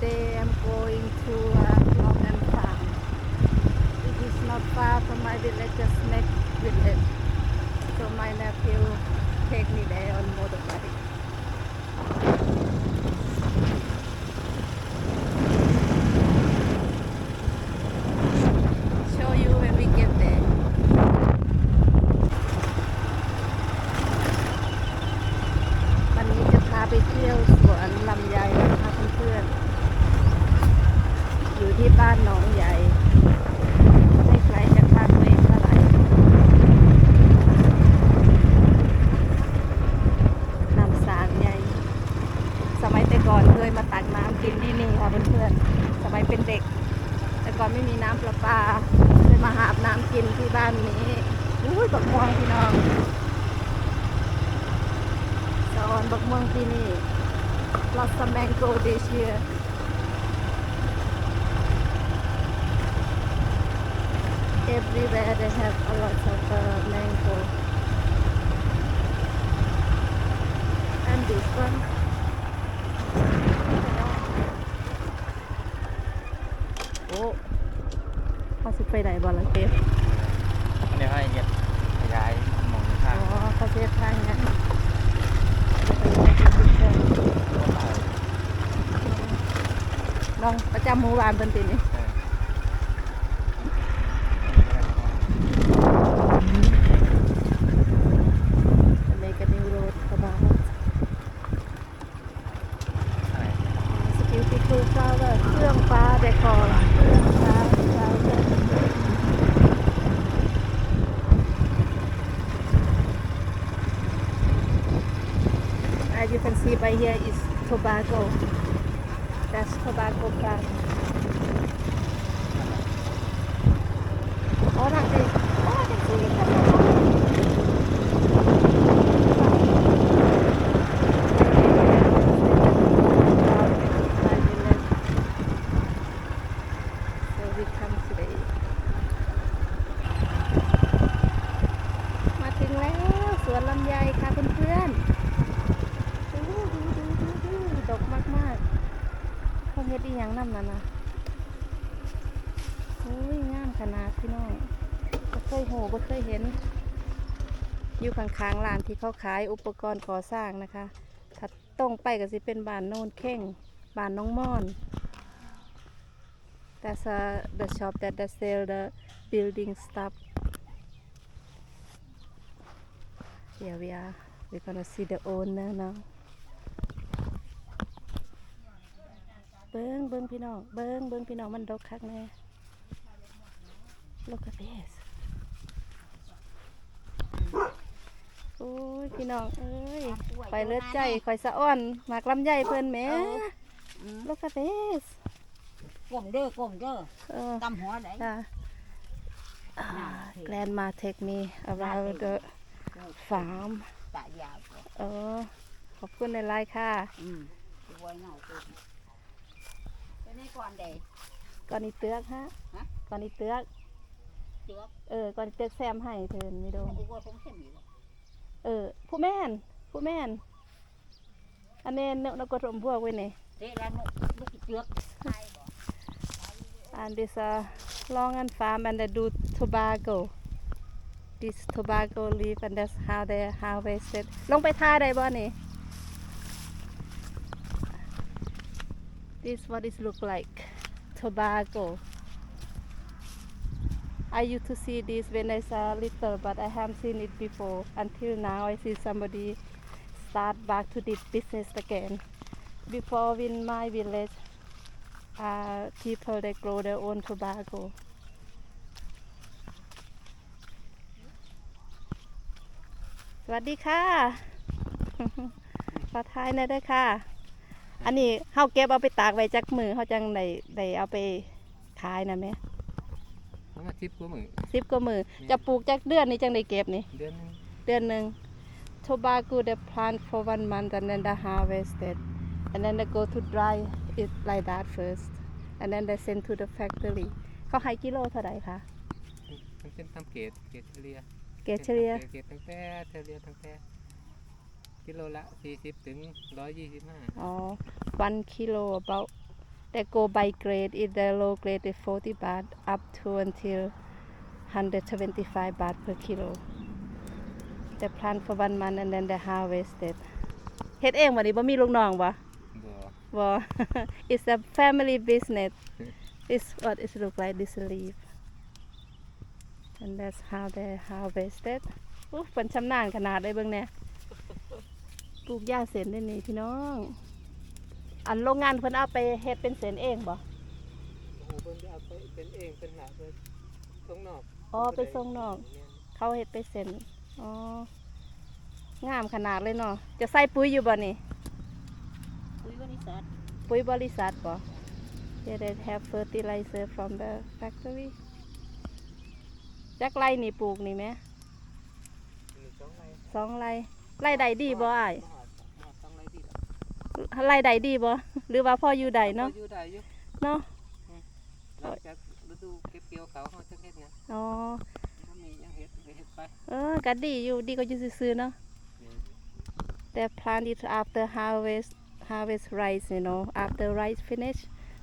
Today I'm going to uh, Long Farm. It is not far from my village, just next village. So my nephew take me there on motorbike. ก่อนไม่มีน้ำประปาเลยมาหาบน้ำกินที่บ้านนี้อุ้ยบักม่วงพี่น้องสอนบักม่วงที่นี่ lots of mango this year everywhere they have a lot of uh, mango and this one โอ้เขาสิ ไปไหนบอลลังเก็บอันนี้ให้เห็ดขยายหมองอ๋ข้างอเขาเสียทางงั้นลองประจำหมู่บ้านเป็นตีนี่ make a new road about It's a beautiful flower เครื่องฟ้าเดคอร์ เครื่องฟ้า flower As you can see by here is tobacco. That's tobacco plant. อ๋อทางนี้อ๋อทางนี้ค่ะ So we come today มาถึงแลำไยค่ะเพื่อนๆดูดูดูดูดูดกมากๆเขาเฮ็ดอีหยังนำนั่นนะโอ้ยงามขนาดพี่น้องบ่เคยโหบ่เคยเห็น อยู่ข้างๆร้านที่เขาขายอุปกรณ์ก่อสร้างนะคะถ้าตรงไปก็สิเป็นบ้านโนนเข่งบ้านน้องม่อน That's uh, the shop that they sell the building stuff. Here we are. We're gonna see the owner now. เบิ้งเบิ้งพี่น้อง เบิ้งเบิ้งพี่น้องมันดกคักแน่ Look at this โอ้ยพี่น้องเอ้ยคอยเลือดใจคอยสะอ้อนหมากลำไยเพิ่นแหม Look at this กลมเด้อกลมเด้อเออตำหัวได้ค่ะ Grandma take me around the farm ตายาวกว่าเออ ขอบคุณในไลน์ค่ะอืมสวยเนาะตัวนี้ตัวนี้ก่อนเด้ก่อนนี้เตือกฮะฮะก่อนนี้เตือกเจือกเออก่อนนี้เตือกแซมให้เทินไม่โดนอุโบสถเข้มอยู่เออ ผู้แม่นผู้แม่นอันนี้เนนกกระสมพวกไว้นี่เด้แล้วลูกลูกเจือก and this uh, long and farm and they do tobacco this tobacco leaf and that's how they harvest it ลงไปท่าได้บ่นี่ this what it look like tobacco I used to see this when I was little but I haven't seen it before until now I see somebody start back to this business again before in my village uh, people they grow their own tobacco วัสดีค่ะขอทายหน่อยเด้วยค่ะ อันนี้เฮาเก็บเอาไปตากไว้จักมือเฮาจังได้ได้เอาไปขายนะแม่ประมาณสิบกว่าหมื่นสิบกว่ามือ จะปลูกจักเดือนนี่จังได้เก็บนี่ เดือนหนึงเดือนหนึ่ง tobacco they plant for one month and then they harvested and then they go to dry it like that first and then they send to the factory เขาให้กิโลเท่าไหร่คะ มันเป็นตามเกรดเกรดเฉลี่ยเก รดเฉลี่ย เกรดตั้งแต่เฉลี่ยตั้งแต่กิโลละสี่สิบถึงร้อยยี่สิบห้าอ๋อ one kilo about they go by grade if the low grade is 40 baht up to until 125 baht per kilo they plant for one month and then they harvested เฮ็ดเองบ่นี่บ่มีลูกน้องบ่บัวบ่ it's a family business this what it look like this leaf and that's how they harvested อู้เพิ่นชำนาญขนาดได้เบิ่งแหน่ปลูกหญ้าเส้นได้นี่พี่น้อง อันโรงงานเพิ่นเอาไปเฮ็ดเป็นเส้นเองบ่โอ้โหเพิ่นจะเอาไปเป็นเองเป็นหาเพิ่นส่งนอกอ๋อไปส่งนอก เขาเฮ็ดไปเส้นอ๋องามขนาดเลยเนาะจะใส่ปุ๋ยอยู่บ่นี่คุยวันนี้สัตว์ปุ๋ยบริษัทบ่ Here they have fertilizer from the factory จักไรนี่ปลูกนี่แหมมีสองไรสองไรไรใดดีบ่อ้ายมหาสองไรดีแล้วไรใดดีบ่หรือว่าพ่ออยู่ใดเนาะพออยู่ได้อยู่เนาะหลังจากฤดูเก็บเกี่ยวเขาเขาจะเฮ็ดหยังอ๋อถ้ามีหยังเฮ็ดก็เฮ็ดไปเออก็ดีอยู่ดีก็อยู่ซื่อๆเนาะ they plant it after harvest harvest rice you know after rice finish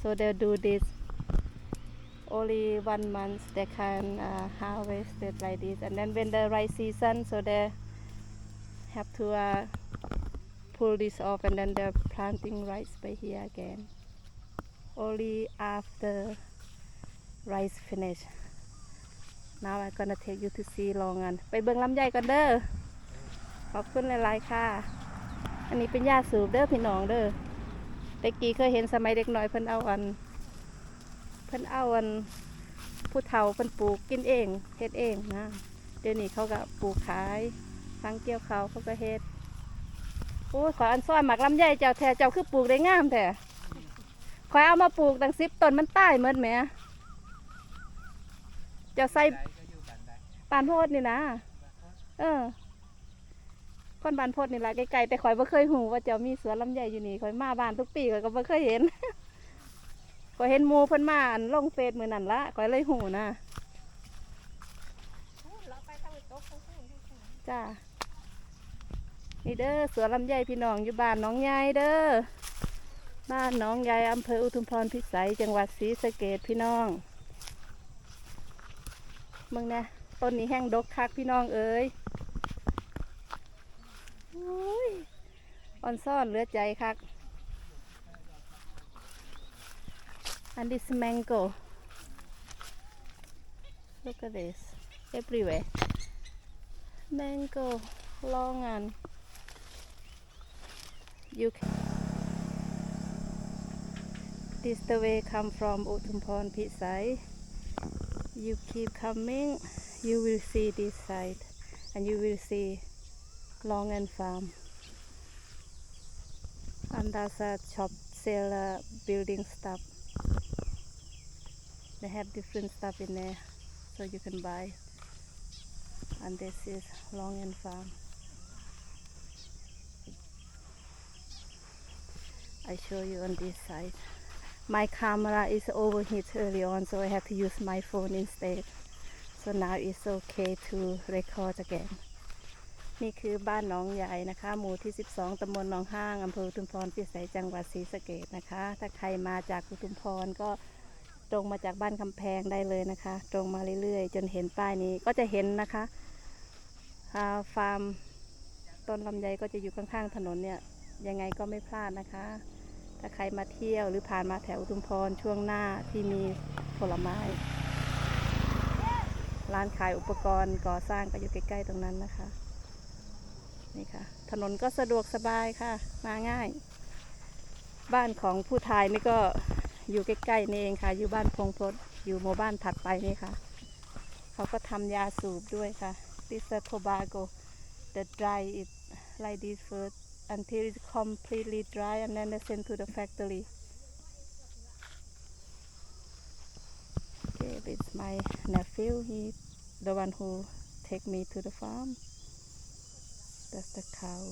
so they do this only one month they can uh, harvest it like this and then when the rice season so they have to uh, pull this off and then they're planting rice by here again only after rice finish now I'm gonna take you to see โรงงานไปเบิ่งลำไยกันเด้อขอบคุณหลายๆค่ะ อันนี้เป็นยาสูบเด้อพี่น้องเด้อแต่กี้เคยเห็นสมัยเด็กน้อยเพิ่นเอาอัน เพิ่นเอาอันผู้เฒ่าเพิ่นปลูกกินเองเฮ็ดเองนะ เดี๋ยวนี้เขาก็ปลูกขายฟังเกี่ยวเขาเขาก็เฮ็ดโอ้ขออันซ้อนหมักลำไยเจ้าแท้เจ้าคือปลูกได้งามแท้ขอเอามาปลูกตั้งสิบต้นมันใตายหมดแหมเจ้าใส่ปานโพดนี่นะเออคนบ้านโพดนี่ละไกลๆแต่ข่อยบ่เคยหูว่าเจ้ามีสวนลำไยอยู่นี่ข่อยมาบ้านทุกปีข่อยก็บ่เคยเห็น ข่อยเห็นหมูเพิ่นมาอันลงเฟซมือนั้นละข่อยเลยหูนะจ้านี่เด้อสวนลำไยพี่น้องอยู่บ้านน้องยายเด้อบ้านน้องยายอำเภออุทุมพรพิสัยจังหวัดศรีสะเกษพี่น้องมึงนะต้นนี้แห้งดกคักพี่น้องเอ้ยอ้ยออนซ่อนเหลือใจคัก and this mango. Look at this. Everywhere. Mango long and you can this the way come from Utumpon Pisai you keep coming you will see this side. And you will see Long and Farm. And there's a shop sell uh, building stuff. They have different stuff in there, so you can buy. And this is Long and Farm. I show you on this side. My camera is overheat early on, so I have to use my phone instead. So now it's okay to record again. นี่คือบ้านหนองใหญ่นะคะ หมู่ที่ 12ตำบลหนองห้างอำเภออุทุมพรพิสัยจังหวัดศรีสะเกษนะคะ ถ้าใครมาจากอุทุมพรก็ ตรงมาจากบ้านคำแพงได้เลยนะคะ ตรงมาเรื่อยๆ จนเห็นป้ายนี้ก็จะเห็นนะคะฟาร์มต้นลำไยก็จะอยู่ข้างๆถนนเนี่ยยังไงก็ไม่พลาดนะคะ ถ้าใครมาเที่ยวหรือผ่านมาแถวอุทุมพรช่วงหน้าที่มีผลไม้ ร้านขายอุปกรณ์ก่อสร้างก็อยู่ใกล้ๆตรงนั้นนะคะนี่ค่ะ ถนนก็สะดวกสบายค่ะ มาง่าย บ้านของผู้ทายนี่ก็ อยู่ใกล้ๆนี่เองค่ะ อยู่บ้านพงพดอยู่หมู่บ้านถัดไปนี่ค่ะ เขาก็ทำยาสูบด้วยค่ะ this is tobacco the dry it like this first until it's completely dry and then they send to the factory okay this is my nephew he the one who take me to the farm that's the cow